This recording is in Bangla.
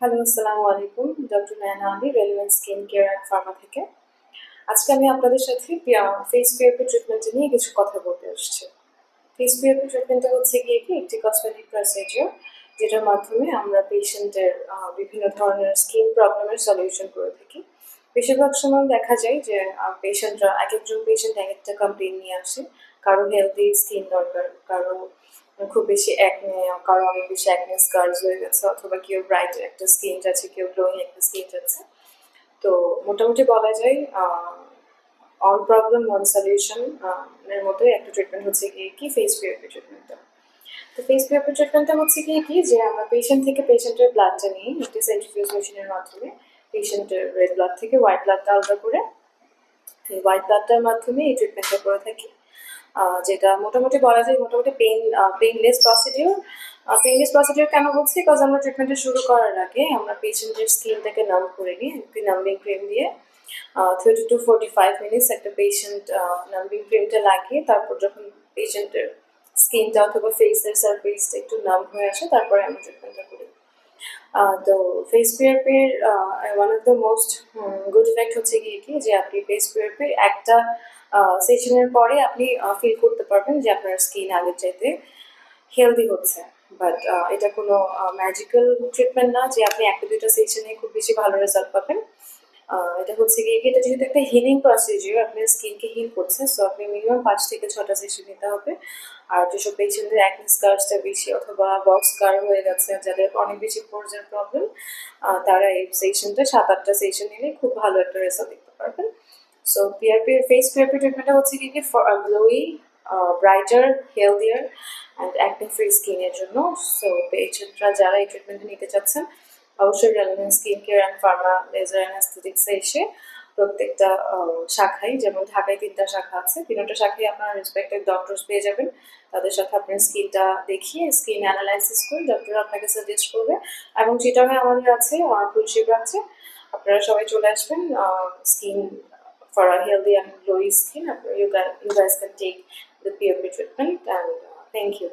হ্যালো আসসালামু আলাইকুম doctor Nayna Ali relevant skin care and pharma থেকে। আজকে আমি আপনাদের সাথে ফেস পিওপি ট্রিটমেন্ট নিয়ে কিছু কথা বলতে আসছি। ফেস পিওপি ট্রিটমেন্টটা হচ্ছে গিয়ে কি, একটি কসমেটিক প্রসিজার যেটার মাধ্যমে আমরা পেশেন্টের বিভিন্ন ধরনের স্কিন প্রবলেমের সলিউশন করে থাকি। বেশিরভাগ সময় দেখা যায় যে পেশেন্টরা এক একজন পেশেন্ট এক একটা কমপ্লেন নিয়ে আসে। কারও হেলদি স্কিন দরকার, কারও খুব বেশি একনে কারও অনেক বেশি একনে স্কার্স হয়ে গেছে, অথবা কেউ ব্রাইট একটা স্কিন আছে, কেউ গ্লোয়িং একটা স্কিন আছে। তো মোটামুটি বলা যায় অল প্রবলেম ওয়ান সলিউশন এর মতোই একটা ট্রিটমেন্ট হচ্ছে কি কি ফেস পিওপি ট্রিটমেন্টটা তো ফেস পিওপি ট্রিটমেন্টটা হচ্ছে কি কি যে, আমরা পেশেন্ট থেকে পেশেন্টের ব্লাডটা নিয়ে একটি সেন্ট্রিফিউজ মেশিনের মাধ্যমে পেশেন্টের রেড ব্লাড থেকে হোয়াইট ব্লাডটা আলাদা করে। হোয়াইট ব্লাডটার মাধ্যমে এই ট্রিটমেন্টটা করে থাকি। যেটা মোটামুটি বলা যায় মোটামুটি pain painless procedure painless procedure কেন বলছি? বিকজ আমরা ট্রিটমেন্টটা শুরু করার আগে আমরা পেশেন্টের স্কিনটাকে নাম করে নিই, একটি নাম্বিং ক্রিম দিয়ে। Thirty to forty five minutes একটা পেশেন্ট নাম্বিং ক্রিমটা লাগিয়ে তারপর যখন পেশেন্টের স্কিনটা অথবা ফেসের সারফেসটা একটু নাম হয়ে আসে, তারপরে আমরা ট্রিটমেন্টটা করি। তো face পিয়ারপির one of the most good effect হচ্ছে গিয়ে কি যে আপনি ফেস পিয়ারপির একটা সেশনের পরে আপনি ফিল করতে পারবেন যে আপনার স্কিন আগের চাইতে হেলদি হচ্ছে। বাট এটা কোনো ম্যাজিক্যাল ট্রিটমেন্ট না যে আপনি একটা দুটো সেশনে খুব বেশি ভালো রেজাল্ট পাবেন। এটা হচ্ছে গিয়ে এটা যেহেতু একটা হিলিং প্রসিজিওর আপনার স্কিনকে হিল করছে সো আপনি মিনিমাম পাঁচ থেকে ছটা সেশন নিতে হবে। আর যেসব পেশেন্টের অ্যাকনি স্কার্সটা বেশি অথবা বক্স স্কার হয়ে গেছে, যাদের অনেক বেশি পোর্সের প্রবলেম তারা এই সেশনটা সাত আটটা সেশন নিলে খুব ভালো একটা রেজাল্ট দেখতে পারবেন। সো পিআরপি ফেস পিআরপি ট্রিটমেন্টটা হচ্ছে কি glowy brighter healthier and active free স্কিনের জন্য। সো পেশেন্টরা যারা এই ট্রিটমেন্টটা নিতে চাচ্ছেন অবশ্যই relevant skin care and pharma laser and অ্যাস্থেটিক্সে এসে প্রত্যেকটা শাখায় যেমন ঢাকায় তিনটা শাখা আছে তিনটা শাখায় আপনারা রেসপেক্টেড ডক্টরস পেয়ে যাবেন তাদের সাথে আপনার স্কিনটা দেখিয়ে স্কিন অ্যানালাইসিস করে ডক্টর আপনাকে সাজেস্ট করবে এবং চিটাঙে আমাদের আছে তুলসী আছে আপনারা সবাই চলে আসবেন skin for a healthy and glowy skin, you guys, you guys can take the POP treatment and uh, thank you.